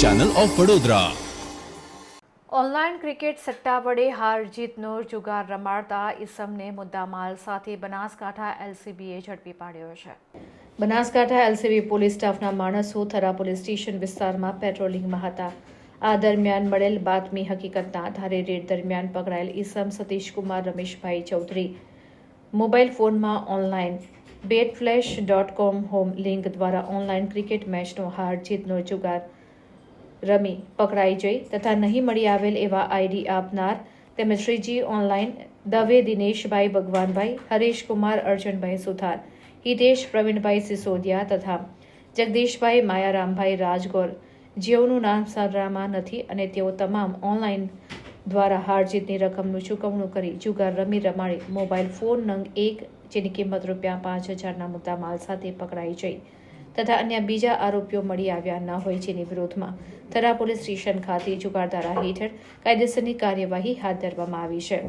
Channel of Vadodara online cricket સટ્ટા વડે હાર જીતનો જુગાર રમાડતા ઇસમને મુદ્દામાલ સાથે બનાસકાંઠા એલસીબીએ ઝડપી પાડ્યો છે. બનાસકાંઠા એલસીબી પોલીસ સ્ટાફના માણસો થરા પોલીસ સ્ટેશન વિસ્તારમાં પેટ્રોલિંગમાં હતા. આ દરમિયાન મળેલ બાતમી હકીકતના આધારે રેડ દરમિયાન પકડાયેલ ઈસમ સતીશકુમાર રમેશભાઈ ચૌધરી. મોબાઈલ ફોનમાં online bet flash dot com home link દ્વારા ઓનલાઈન ક્રિકેટ મેચનો હાર જીતનો જુગાર રમી પકડાઈ જઈ તથા નહીં મળી આવેલ એવા આઈડી આપનાર તેમજ શ્રીજી ઓનલાઈન દવે દિનેશભાઈ ભગવાનભાઈ, હરેશકુમાર, અર્જુનભાઈ સુથાર, હિતેશ, પ્રવીણભાઈ સિસોદિયા તથા જગદીશભાઈ માયારામભાઈ રાજગોર. જેઓનું નામ સરનામાં નથી અને તેઓ તમામ ઓનલાઈન દ્વારા હાર જીતની રકમનું ચૂકવણું કરી જુગાર રમી રમાડી મોબાઈલ ફોન નંગ એક, જેની કિંમત રૂપિયા પાંચ હજારના મુદ્દા માલ સાથે પકડાઈ જઈ તથા અન્ય બીજા આરોપીઓ મળી આવ્યા ન હોય જેની વિરોધમાં થરા પોલીસ સ્ટેશન ખાતે જુગારધારા હેઠળ કાયદેસરની કાર્યવાહી હાથ ધરવામાં આવી છે.